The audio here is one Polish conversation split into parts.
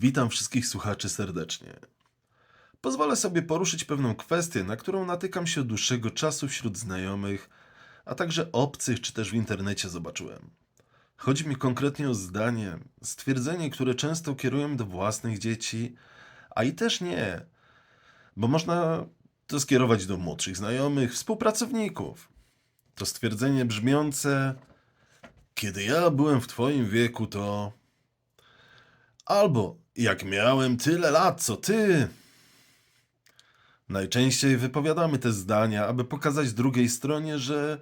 Witam wszystkich słuchaczy serdecznie. Pozwolę sobie poruszyć pewną kwestię, na którą natykam się od dłuższego czasu wśród znajomych, a także obcych czy też w internecie zobaczyłem. Chodzi mi konkretnie o zdanie, stwierdzenie, które często kieruję do własnych dzieci, a i też nie, bo można to skierować do młodszych znajomych, współpracowników. To stwierdzenie brzmiące: Kiedy ja byłem w Twoim wieku, to. Albo jak miałem tyle lat, co ty. Najczęściej wypowiadamy te zdania, aby pokazać drugiej stronie, że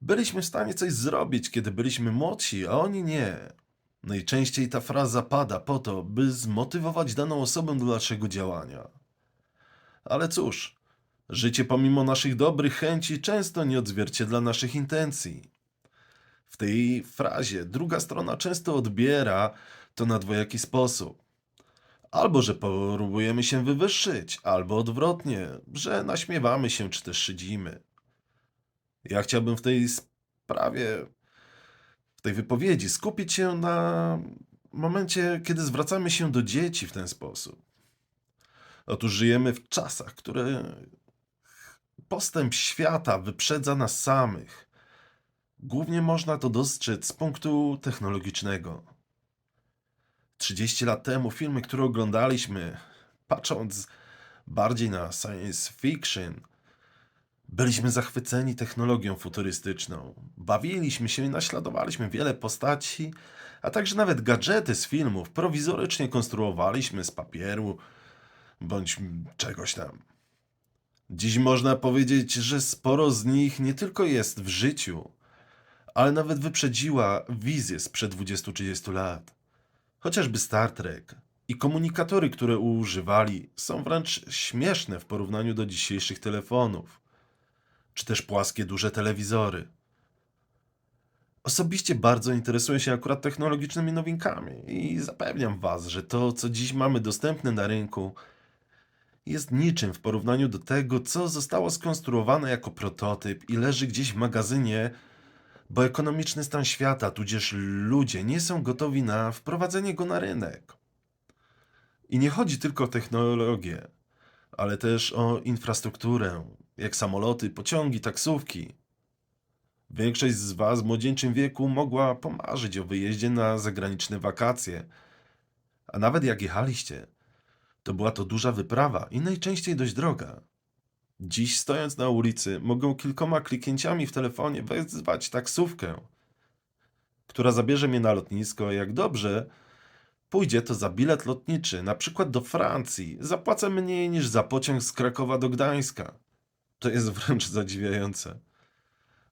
byliśmy w stanie coś zrobić, kiedy byliśmy młodsi, a oni nie. Najczęściej ta fraza pada po to, by zmotywować daną osobę do dalszego działania. Ale cóż, życie pomimo naszych dobrych chęci często nie odzwierciedla naszych intencji. W tej frazie druga strona często odbiera to na dwojaki sposób. Albo, że próbujemy się wywyższyć, albo odwrotnie, że naśmiewamy się czy też szydzimy. Ja chciałbym w tej sprawie, w tej wypowiedzi skupić się na momencie, kiedy zwracamy się do dzieci w ten sposób. Otóż żyjemy w czasach, które postęp świata wyprzedza nas samych. Głównie można to dostrzec z punktu technologicznego. 30 lat temu filmy, które oglądaliśmy, patrząc bardziej na science fiction, byliśmy zachwyceni technologią futurystyczną. Bawiliśmy się i naśladowaliśmy wiele postaci, a także nawet gadżety z filmów prowizorycznie konstruowaliśmy z papieru bądź czegoś tam. Dziś można powiedzieć, że sporo z nich nie tylko jest w życiu, ale nawet wyprzedziła wizję sprzed 20-30 lat. Chociażby Star Trek i komunikatory, które używali, są wręcz śmieszne w porównaniu do dzisiejszych telefonów, czy też płaskie duże telewizory. Osobiście bardzo interesuję się akurat technologicznymi nowinkami i zapewniam Was, że to, co dziś mamy dostępne na rynku, jest niczym w porównaniu do tego, co zostało skonstruowane jako prototyp i leży gdzieś w magazynie, bo ekonomiczny stan świata, tudzież ludzie nie są gotowi na wprowadzenie go na rynek. I nie chodzi tylko o technologię, ale też o infrastrukturę, jak samoloty, pociągi, taksówki. Większość z Was w młodzieńczym wieku mogła pomarzyć o wyjeździe na zagraniczne wakacje, a nawet jak jechaliście, to była to duża wyprawa i najczęściej dość droga. Dziś stojąc na ulicy, mogę kilkoma kliknięciami w telefonie wezwać taksówkę, która zabierze mnie na lotnisko. Jak dobrze, pójdzie to za bilet lotniczy, na przykład do Francji. Zapłacę mniej niż za pociąg z Krakowa do Gdańska. To jest wręcz zadziwiające.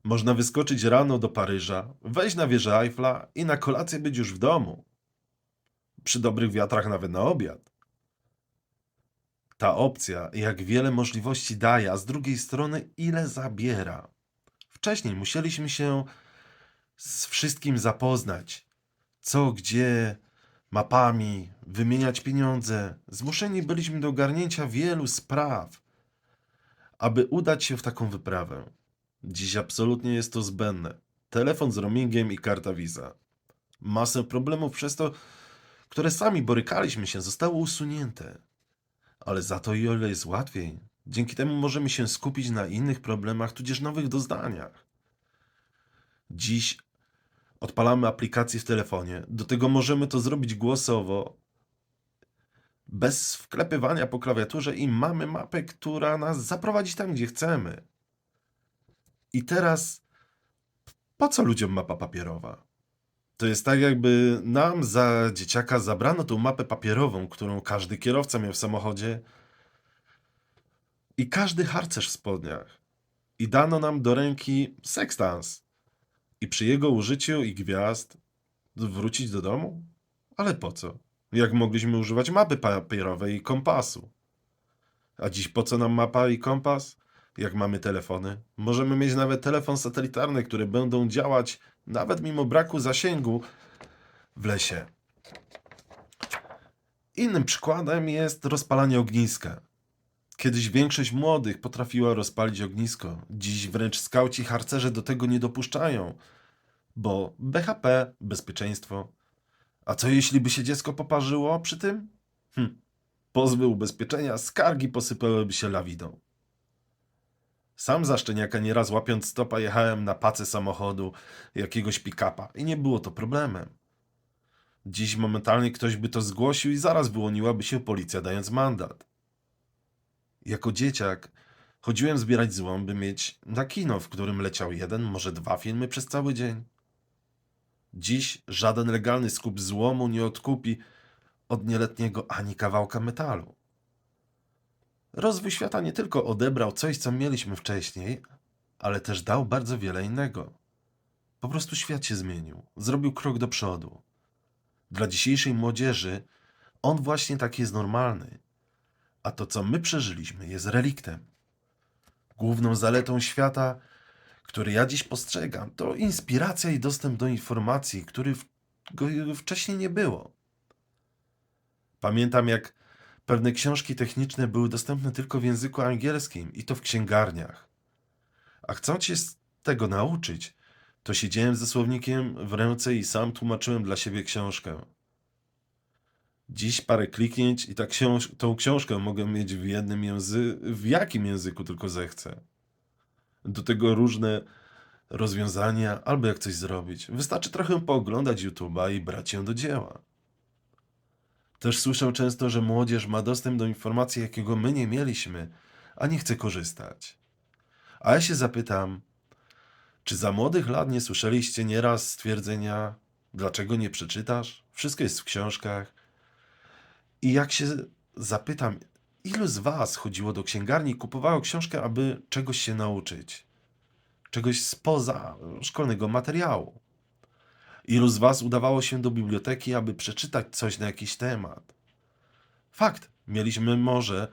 Można wyskoczyć rano do Paryża, wejść na wieżę Eiffla i na kolację być już w domu. Przy dobrych wiatrach nawet na obiad. Ta opcja, jak wiele możliwości daje, a z drugiej strony ile zabiera. Wcześniej musieliśmy się z wszystkim zapoznać. Co, gdzie, mapami, wymieniać pieniądze. Zmuszeni byliśmy do ogarnięcia wielu spraw, aby udać się w taką wyprawę. Dziś absolutnie jest to zbędne. Telefon z roamingiem i karta Visa. Masę problemów przez to, które sami borykaliśmy się, zostało usunięte. Ale za to o ile jest łatwiej. Dzięki temu możemy się skupić na innych problemach, tudzież nowych doznaniach. Dziś odpalamy aplikację w telefonie. Do tego możemy to zrobić głosowo, bez wklepywania po klawiaturze i mamy mapę, która nas zaprowadzi tam, gdzie chcemy. I teraz, po co ludziom mapa papierowa? To jest tak, jakby nam za dzieciaka zabrano tą mapę papierową, którą każdy kierowca miał w samochodzie i każdy harcerz w spodniach. I dano nam do ręki sekstans. I przy jego użyciu i gwiazd wrócić do domu? Ale po co? Jak mogliśmy używać mapy papierowej i kompasu? A dziś po co nam mapa i kompas? Jak mamy telefony? Możemy mieć nawet telefon satelitarny, które będą działać nawet mimo braku zasięgu w lesie. Innym przykładem jest rozpalanie ogniska. Kiedyś większość młodych potrafiła rozpalić ognisko. Dziś wręcz skauci harcerze do tego nie dopuszczają, bo BHP, bezpieczeństwo, A co jeśli by się dziecko poparzyło przy tym? Hm. Pozwy ubezpieczenia, skargi posypałyby się lawiną. Sam za szczeniaka nieraz łapiąc stopa jechałem na pacę samochodu jakiegoś pick-upa i nie było to problemem. Dziś momentalnie ktoś by to zgłosił i zaraz wyłoniłaby się policja dając mandat. Jako dzieciak chodziłem zbierać złom, by mieć na kino, w którym leciał jeden, może dwa filmy przez cały dzień. Dziś żaden legalny skup złomu nie odkupi od nieletniego ani kawałka metalu. Rozwój świata nie tylko odebrał coś, co mieliśmy wcześniej, ale też dał bardzo wiele innego. Po prostu świat się zmienił, zrobił krok do przodu. Dla dzisiejszej młodzieży on właśnie taki jest normalny, a to, co my przeżyliśmy, jest reliktem. Główną zaletą świata, który ja dziś postrzegam, to inspiracja i dostęp do informacji, który w, go wcześniej nie było. Pamiętam, jak pewne książki techniczne były dostępne tylko w języku angielskim i to w księgarniach. A chcąc się z tego nauczyć, to siedziałem ze słownikiem w ręce i sam tłumaczyłem dla siebie książkę. Dziś parę kliknięć i ta książ tą książkę mogę mieć w jednym języku, w jakim języku tylko zechcę. Do tego różne rozwiązania, albo jak coś zrobić. Wystarczy trochę pooglądać YouTube'a i brać się do dzieła. Też słyszę często, że młodzież ma dostęp do informacji, jakiego my nie mieliśmy, a nie chce korzystać. A ja się zapytam, czy za młodych lat nie słyszeliście nieraz stwierdzenia, dlaczego nie przeczytasz? Wszystko jest w książkach. I jak się zapytam, ilu z was chodziło do księgarni i kupowało książkę, aby czegoś się nauczyć? Czegoś spoza szkolnego materiału? Ilu z was udawało się do biblioteki, aby przeczytać coś na jakiś temat? Fakt, mieliśmy może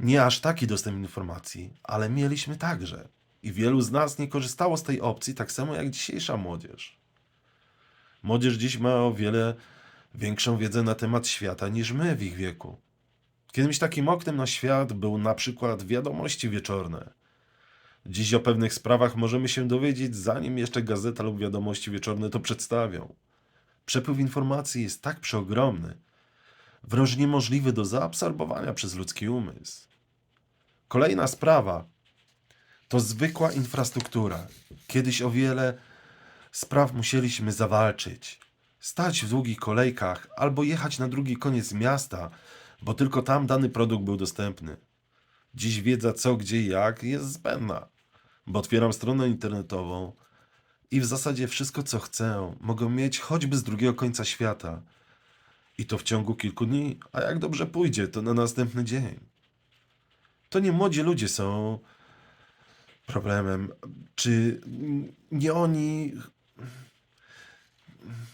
nie aż taki dostęp do informacji, ale mieliśmy także. I wielu z nas nie korzystało z tej opcji, tak samo jak dzisiejsza młodzież. Młodzież dziś ma o wiele większą wiedzę na temat świata niż my w ich wieku. Kiedyś takim oknem na świat był na przykład wiadomości wieczorne. Dziś o pewnych sprawach możemy się dowiedzieć, zanim jeszcze gazeta lub wiadomości wieczorne to przedstawią. Przepływ informacji jest tak przeogromny, wręcz niemożliwy do zaabsorbowania przez ludzki umysł. Kolejna sprawa to zwykła infrastruktura. Kiedyś o wiele spraw musieliśmy zawalczyć. Stać w długich kolejkach albo jechać na drugi koniec miasta, bo tylko tam dany produkt był dostępny. Dziś wiedza co, gdzie i jak jest zbędna, bo otwieram stronę internetową i w zasadzie wszystko co chcę mogę mieć choćby z drugiego końca świata. I to w ciągu kilku dni, a jak dobrze pójdzie, to na następny dzień. To nie młodzi ludzie są problemem. Czy nie oni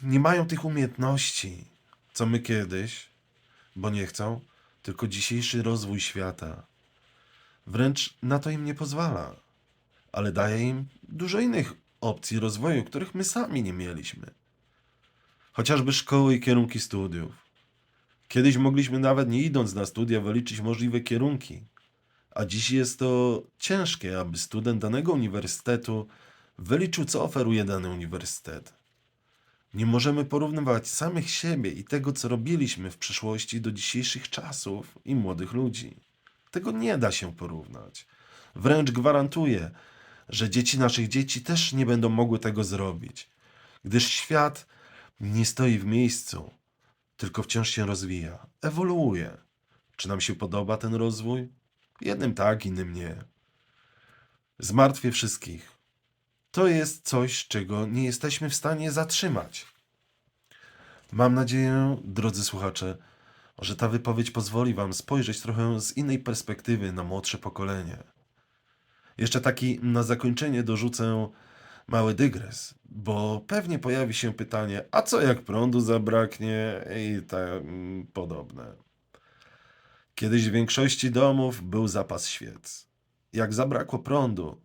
nie mają tych umiejętności, co my kiedyś, bo nie chcą, tylko dzisiejszy rozwój świata. Wręcz na to im nie pozwala, ale daje im dużo innych opcji rozwoju, których my sami nie mieliśmy. Chociażby szkoły i kierunki studiów. Kiedyś mogliśmy nawet nie idąc na studia wyliczyć możliwe kierunki, a dziś jest to ciężkie, aby student danego uniwersytetu wyliczył, co oferuje dany uniwersytet. Nie możemy porównywać samych siebie i tego, co robiliśmy w przeszłości do dzisiejszych czasów i młodych ludzi. Tego nie da się porównać. Wręcz gwarantuję, że dzieci naszych dzieci też nie będą mogły tego zrobić, gdyż świat nie stoi w miejscu, tylko wciąż się rozwija, ewoluuje. Czy nam się podoba ten rozwój? Jednym tak, innym nie. Zmartwię wszystkich. To jest coś, czego nie jesteśmy w stanie zatrzymać. Mam nadzieję, drodzy słuchacze, że ta wypowiedź pozwoli Wam spojrzeć trochę z innej perspektywy na młodsze pokolenie. Jeszcze taki na zakończenie dorzucę mały dygres, bo pewnie pojawi się pytanie, a co jak prądu zabraknie i tak podobne. Kiedyś w większości domów był zapas świec. Jak zabrakło prądu,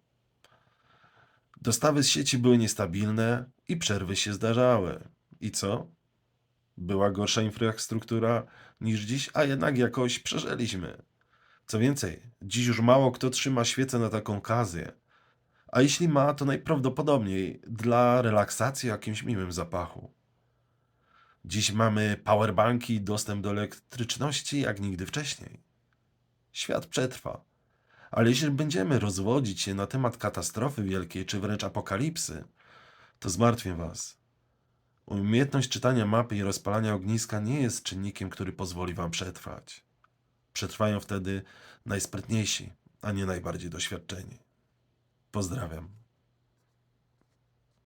dostawy z sieci były niestabilne i przerwy się zdarzały. I co? Była gorsza infrastruktura niż dziś, a jednak jakoś przeżyliśmy. Co więcej, dziś już mało kto trzyma świecę na taką okazję. A jeśli ma, to najprawdopodobniej dla relaksacji jakimś miłym zapachu. Dziś mamy powerbanki i dostęp do elektryczności jak nigdy wcześniej. Świat przetrwa. Ale jeśli będziemy rozwodzić się na temat katastrofy wielkiej czy wręcz apokalipsy, to zmartwię was. Umiejętność czytania mapy i rozpalania ogniska nie jest czynnikiem, który pozwoli wam przetrwać. Przetrwają wtedy najsprytniejsi, a nie najbardziej doświadczeni. Pozdrawiam.